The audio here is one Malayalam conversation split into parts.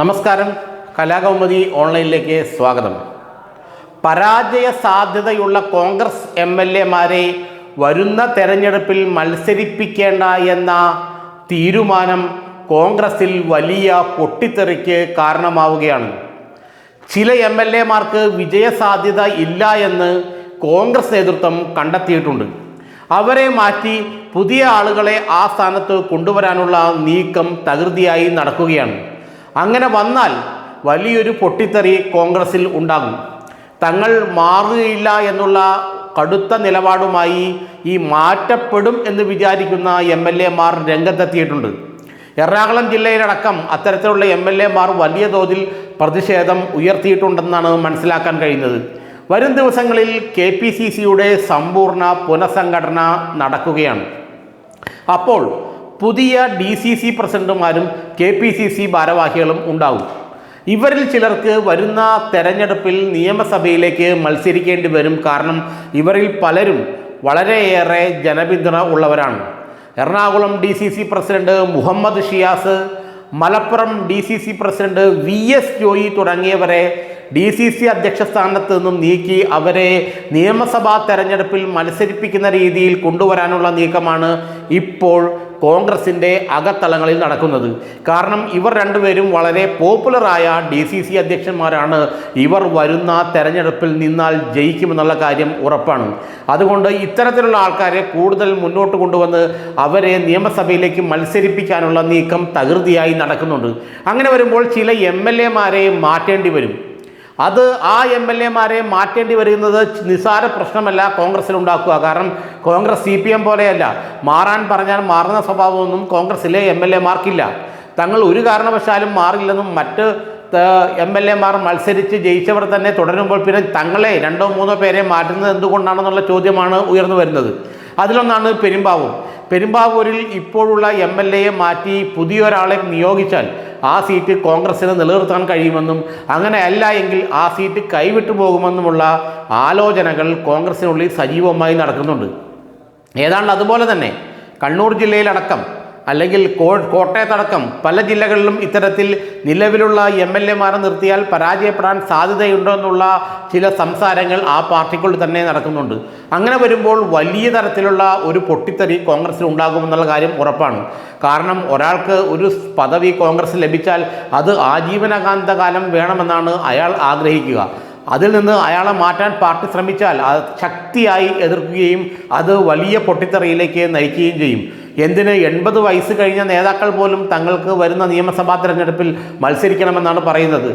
നമസ്കാരം. കലാകൗമുദി ഓൺലൈനിലേക്ക് സ്വാഗതം. പരാജയ സാധ്യതയുള്ള കോൺഗ്രസ് എം എൽ എമാരെ വരുന്ന തെരഞ്ഞെടുപ്പിൽ മത്സരിപ്പിക്കേണ്ട എന്ന തീരുമാനം കോൺഗ്രസിൽ വലിയ പൊട്ടിത്തെറിക്ക് കാരണമാവുകയാണ്. ചില എം എൽ എമാർക്ക് വിജയസാധ്യത ഇല്ല എന്ന് കോൺഗ്രസ് നേതൃത്വം കണ്ടെത്തിയിട്ടുണ്ട്. അവരെ മാറ്റി പുതിയ ആളുകളെ ആ സ്ഥാനത്ത് കൊണ്ടുവരാനുള്ള നീക്കം തകൃതിയായി നടക്കുകയാണ്. അങ്ങനെ വന്നാൽ വലിയൊരു പൊട്ടിത്തെറി കോൺഗ്രസിൽ ഉണ്ടാകും. തങ്ങൾ മാറുകയില്ല എന്നുള്ള കടുത്ത നിലപാടുമായി ഈ മാറ്റപ്പെടും എന്ന് വിചാരിക്കുന്ന എം എൽ എമാർ രംഗത്തെത്തിയിട്ടുണ്ട്. എറണാകുളം ജില്ലയിലടക്കം അത്തരത്തിലുള്ള എം എൽ എമാർ വലിയ തോതിൽ പ്രതിഷേധം ഉയർത്തിയിട്ടുണ്ടെന്നാണ് മനസ്സിലാക്കാൻ കഴിയുന്നത്. വരും ദിവസങ്ങളിൽ കെ പി സി സിയുടെ സമ്പൂർണ പുനഃസംഘടന നടക്കുകയാണ്. അപ്പോൾ പുതിയ ഡി സി സി പ്രസിഡന്റുമാരും കെ പി സി സി ഭാരവാഹികളും ഉണ്ടാവും. ഇവരിൽ ചിലർക്ക് വരുന്ന തെരഞ്ഞെടുപ്പിൽ നിയമസഭയിലേക്ക് മത്സരിക്കേണ്ടി വരും കാരണം ഇവരിൽ പലരും വളരെയേറെ ജനപിന്തുണ ഉള്ളവരാണ്. Ernakulam D C C president Muhammad Shiyas Malappuram D C C president V S Joy തുടങ്ങിയവരെ ഡി സി സി അധ്യക്ഷ സ്ഥാനത്ത് നിന്നും നീക്കി അവരെ നിയമസഭാ തെരഞ്ഞെടുപ്പിൽ മത്സരിപ്പിക്കുന്ന രീതിയിൽ കൊണ്ടുവരാനുള്ള നീക്കമാണ് ഇപ്പോൾ കോൺഗ്രസിന്റെ അകത്തളങ്ങളിൽ നടക്കുന്നത്. കാരണം ഇവർ രണ്ടുപേരും വളരെ പോപ്പുലറായ ഡി സി സി അധ്യക്ഷന്മാരാണ്. ഇവർ വരുന്ന തെരഞ്ഞെടുപ്പിൽ നിന്നാൽ ജയിക്കുമെന്നുള്ള കാര്യം ഉറപ്പാണ്. അതുകൊണ്ട് ഇത്തരത്തിലുള്ള ആൾക്കാരെ കൂടുതൽ മുന്നോട്ട് കൊണ്ടുവന്ന് അവരെ നിയമസഭയിലേക്ക് മത്സരിപ്പിക്കാനുള്ള നീക്കം തകൃതിയായി നടക്കുന്നുണ്ട്. അങ്ങനെ വരുമ്പോൾ ചില എം എൽ എമാരെ മാറ്റേണ്ടി വരും. അത് ആ എം എൽ എമാരെ മാറ്റേണ്ടി വരുന്നത് നിസാര പ്രശ്നമല്ല കോൺഗ്രസ്സിൽ ഉണ്ടാക്കുക കാരണം കോൺഗ്രസ് സി പി എം പോലെയല്ല. മാറാൻ പറഞ്ഞാൽ മാറുന്ന സ്വഭാവമൊന്നും കോൺഗ്രസ്സിലെ എം എൽ എമാർക്കില്ല. തങ്ങൾ ഒരു കാരണവശാലും മാറില്ലെന്നും മറ്റ് എം എൽ എമാർ മത്സരിച്ച് ജയിച്ചവർ തന്നെ തുടരുമ്പോൾ പിന്നെ തങ്ങളെ രണ്ടോ മൂന്നോ പേരെ മാറ്റുന്നത് എന്തുകൊണ്ടാണെന്നുള്ള ചോദ്യമാണ് ഉയർന്നു വരുന്നത്. അതിലൊന്നാണ് പെരുമ്പാവൂർ. പെരുമ്പാവൂരിൽ ഇപ്പോഴുള്ള എം എൽ എയെ മാറ്റി പുതിയൊരാളെ നിയോഗിച്ചാൽ ആ സീറ്റ് കോൺഗ്രസ്സിന് നിലനിർത്താൻ കഴിയുമെന്നും അങ്ങനെ അല്ല എങ്കിൽ ആ സീറ്റ് കൈവിട്ടു പോകുമെന്നുമുള്ള ആലോചനകൾ കോൺഗ്രസിനുള്ളിൽ സജീവമായി നടക്കുന്നുണ്ട്. ഏതാണ്ട് അതുപോലെ തന്നെ കണ്ണൂർ ജില്ലയിലടക്കം അല്ലെങ്കിൽ കോട്ടയത്തടക്കം പല ജില്ലകളിലും ഇത്തരത്തിൽ നിലവിലുള്ള എം എൽ എമാരെ നിർത്തിയാൽ പരാജയപ്പെടാൻ സാധ്യതയുണ്ടെന്നുള്ള ചില സംസാരങ്ങൾ ആ പാർട്ടിക്കുള്ളിൽ തന്നെ നടക്കുന്നുണ്ട്. അങ്ങനെ വരുമ്പോൾ വലിയ തരത്തിലുള്ള ഒരു പൊട്ടിത്തെറി കോൺഗ്രസ്സിൽ ഉണ്ടാകുമെന്നുള്ള കാര്യം ഉറപ്പാണ്. കാരണം ഒരാൾക്ക് ഒരു പദവി കോൺഗ്രസ് ലഭിച്ചാൽ അത് ആജീവനകാന്തകാലം വേണമെന്നാണ് അയാൾ ആഗ്രഹിക്കുക. അതിൽ നിന്ന് അയാളെ മാറ്റാൻ പാർട്ടി ശ്രമിച്ചാൽ അത് ശക്തിയായി എതിർക്കുകയും അത് വലിയ പൊട്ടിത്തെറിയിലേക്ക് നയിക്കുകയും ചെയ്യും. എന്തിന് എൺപത് വയസ്സ് കഴിഞ്ഞ നേതാക്കൾ പോലും തങ്ങൾക്ക് വരുന്ന നിയമസഭാ തെരഞ്ഞെടുപ്പിൽ മത്സരിക്കണമെന്നാണ് പറയുന്നത്.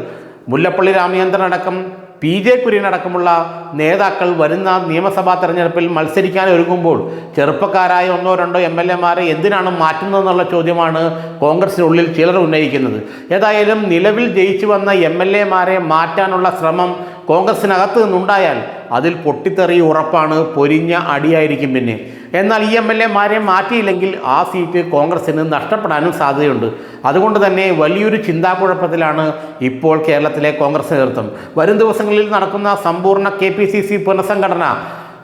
മുല്ലപ്പള്ളി രാമചന്ദ്രൻ അടക്കം പി ജെ കുര്യനടക്കമുള്ള നേതാക്കൾ വരുന്ന നിയമസഭാ തെരഞ്ഞെടുപ്പിൽ മത്സരിക്കാൻ ഒരുങ്ങുമ്പോൾ ചെറുപ്പക്കാരായ ഒന്നോ രണ്ടോ എം എൽ എമാരെ എന്തിനാണ് മാറ്റുന്നതെന്നുള്ള ചോദ്യമാണ് കോൺഗ്രസിനുള്ളിൽ ചിലർ ഉന്നയിക്കുന്നത്. ഏതായാലും നിലവിൽ ജയിച്ചു വന്ന എം എൽ എമാരെ മാറ്റാനുള്ള ശ്രമം കോൺഗ്രസിനകത്ത് നിന്നുണ്ടായാൽ അതിൽ പൊട്ടിത്തെറി ഉറപ്പാണ് പൊരിഞ്ഞ അടിയായിരിക്കും പിന്നെ. എന്നാൽ ഈ എം എൽ എമാരെ മാറ്റിയില്ലെങ്കിൽ ആ സീറ്റ് കോൺഗ്രസിന് നഷ്ടപ്പെടാനും സാധ്യതയുണ്ട്. അതുകൊണ്ട് തന്നെ വലിയൊരു ചിന്താക്കുഴപ്പത്തിലാണ് ഇപ്പോൾ കേരളത്തിലെ കോൺഗ്രസ് നേതൃത്വം. വരും ദിവസങ്ങളിൽ നടക്കുന്ന സമ്പൂർണ കെ പി സി സി പുനഃസംഘടന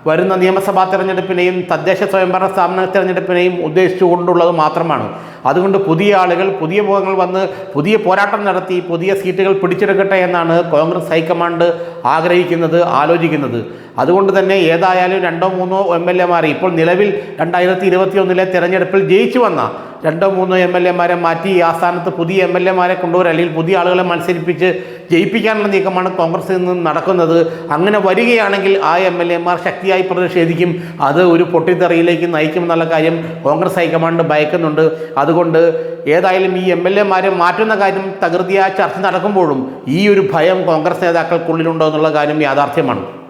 വരുന്ന നിയമസഭാ തെരഞ്ഞെടുപ്പിനെയും തദ്ദേശ സ്വയംഭരണ സ്ഥാപന തെരഞ്ഞെടുപ്പിനെയും ഉദ്ദേശിച്ചുകൊണ്ടുള്ളത് മാത്രമാണ്. അതുകൊണ്ട് പുതിയ ആളുകൾ പുതിയ മുഖങ്ങൾ വന്ന് പുതിയ പോരാട്ടം നടത്തി പുതിയ സീറ്റുകൾ പിടിച്ചെടുക്കട്ടെ എന്നാണ് കോൺഗ്രസ് ഹൈക്കമാൻഡ് ആഗ്രഹിക്കുന്നത് ആലോചിക്കുന്നത്. അതുകൊണ്ട് തന്നെ ഏതായാലും രണ്ടോ മൂന്നോ എം എൽ എമാർ ഇപ്പോൾ നിലവിൽ രണ്ടായിരത്തി ഇരുപത്തി ഒന്നിലെ തെരഞ്ഞെടുപ്പിൽ ജയിച്ചു വന്ന രണ്ടോ മൂന്നോ എം എൽ എമാരെ മാറ്റി ആ സ്ഥാനത്ത് പുതിയ എം എൽ എമാരെ കൊണ്ടുവരും അല്ലെങ്കിൽ പുതിയ ആളുകളെ മത്സരിപ്പിച്ച് ജയിപ്പിക്കാനുള്ള നീക്കമാണ് കോൺഗ്രസിൽ നിന്ന് നടക്കുന്നത്. അങ്ങനെ വരികയാണെങ്കിൽ ആ എം എൽ എമാർ ശക്തിയായി പ്രതിഷേധിക്കും. അത് ഒരു പൊട്ടിത്തെറിയിലേക്ക് നയിക്കുമെന്നുള്ള കാര്യം കോൺഗ്രസ് ഹൈക്കമാൻഡ് ഭയക്കുന്നുണ്ട്. അതുകൊണ്ട് ഏതായാലും ഈ എം എൽ എമാരെ മാറ്റുന്ന കാര്യം തകൃതിയായ ചർച്ച നടക്കുമ്പോഴും ഈ ഒരു ഭയം കോൺഗ്രസ് നേതാക്കൾക്കുള്ളിലുണ്ടോ എന്നുള്ള കാര്യം യാഥാർത്ഥ്യമാണ്.